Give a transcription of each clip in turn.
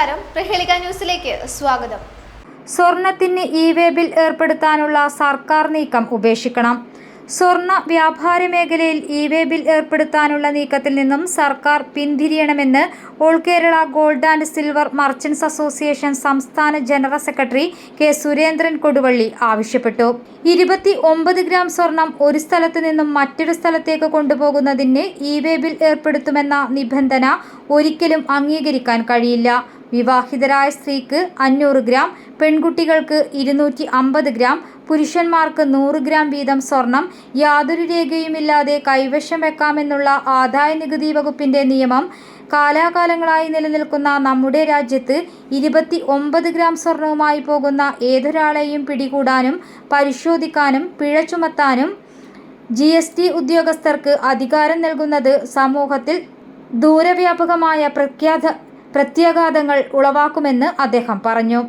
നമസ്കാരം. പ്രഹേളിക ന്യൂസിലേക്ക് സ്വാഗതം. സ്വർണത്തിന് ഇ വേ ബിൽ ഏർപ്പെടുത്താനുള്ള സർക്കാർ നീക്കം ഉപേക്ഷിക്കണം. സ്വർണ വ്യാപാര മേഖലയിൽ ഇ വേ ബിൽ ഏർപ്പെടുത്താനുള്ള നീക്കത്തിൽ നിന്നും സർക്കാർ പിന്തിരിയണമെന്ന് all Kerala gold and silver merchants association സംസ്ഥാന general secretary K Surendran Koduvally ആവശ്യപ്പെട്ടു. ഇരുപത്തി ഒമ്പത് ഗ്രാം സ്വർണം ഒരു സ്ഥലത്ത് നിന്നും മറ്റൊരു സ്ഥലത്തേക്ക് കൊണ്ടുപോകുന്നതിന് ഇ വേ ബിൽ ഏർപ്പെടുത്തുമെന്ന നിബന്ധന ഒരിക്കലും അംഗീകരിക്കാൻ കഴിയില്ല. വിവാഹിതരായ സ്ത്രീക്ക് അഞ്ഞൂറ് ഗ്രാം പെൺകുട്ടികൾക്ക് ഇരുന്നൂറ്റി അമ്പത് ഗ്രാം പുരുഷന്മാർക്ക് നൂറ് ഗ്രാം വീതം സ്വർണം യാതൊരു രേഖയുമില്ലാതെ കൈവശം വെക്കാമെന്നുള്ള ആദായ നികുതി വകുപ്പിന്റെ നിയമം കാലാകാലങ്ങളായി നിലനിൽക്കുന്ന നമ്മുടെ രാജ്യത്ത് ഇരുപത്തി ഒമ്പത് ഗ്രാം സ്വർണവുമായി പോകുന്ന ഏതൊരാളെയും പിടികൂടാനും പരിശോധിക്കാനും പിഴ ചുമത്താനും ജി എസ് ടി ഉദ്യോഗസ്ഥർക്ക് അധികാരം നൽകുന്നത് സമൂഹത്തിൽ ദൂരവ്യാപകമായ പ്രഖ്യാത പ്രത്യാഘാതങ്ങൾ ഉളവാക്കുമെന്ന് അദ്ദേഹം പറഞ്ഞു.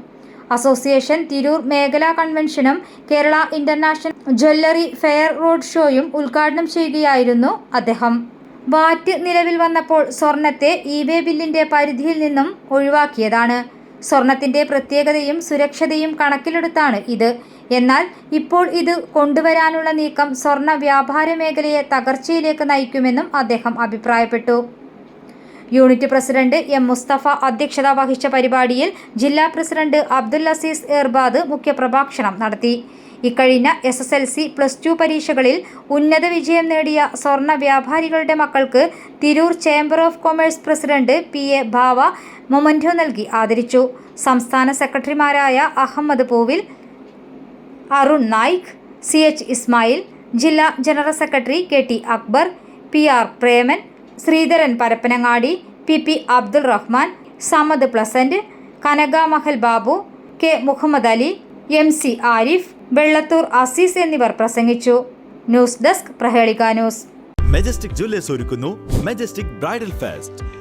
അസോസിയേഷൻ തിരൂർ മേഖലാ കൺവെൻഷനും Kerala international jewellery fair road ഷോയും ഉദ്ഘാടനം ചെയ്യുകയായിരുന്നു അദ്ദേഹം. വാറ്റ് നിലവിൽ വന്നപ്പോൾ സ്വർണത്തെ ഇ വേ ബില്ലിന്റെ പരിധിയിൽ നിന്നും ഒഴിവാക്കിയതാണ്. സ്വർണത്തിന്റെ പ്രത്യേകതയും സുരക്ഷതയും കണക്കിലെടുത്താണ് ഇത്. എന്നാൽ ഇപ്പോൾ ഇത് കൊണ്ടുവരാനുള്ള നീക്കം സ്വർണ വ്യാപാര മേഖലയെ തകർച്ചയിലേക്ക് നയിക്കുമെന്നും അദ്ദേഹം അഭിപ്രായപ്പെട്ടു. യൂണിറ്റ് പ്രസിഡന്റ് എം മുസ്തഫ അധ്യക്ഷത വഹിച്ച പരിപാടിയിൽ ജില്ലാ പ്രസിഡന്റ് അബ്ദുൽ അസീസ് ഏർബാദ് മുഖ്യപ്രഭാഷണം നടത്തി. ഇക്കഴിഞ്ഞ S S L C plus two പരീക്ഷകളിൽ ഉന്നത വിജയം നേടിയ സ്വർണ വ്യാപാരികളുടെ മക്കൾക്ക് Tirur chamber of commerce president P A Bhava memento നൽകി ആദരിച്ചു. സംസ്ഥാന സെക്രട്ടറിമാരായ അഹമ്മദ് പൂവിൽ അരുൺ നായിക് സി എച്ച് ഇസ്മായിൽ ജില്ലാ general secretary K T Akbar P R Preman Sreedharan Parappanangadi P P Abdul Rahman Samad pleasant Kanakamahal Babu K Muhammed Ali M C Arif Vellathur Azeez എന്നിവർ പ്രസംഗിച്ചു. News desk Prahelika news. Majestic jewellers ഒരുക്കുന്നു Majestic bridal fest.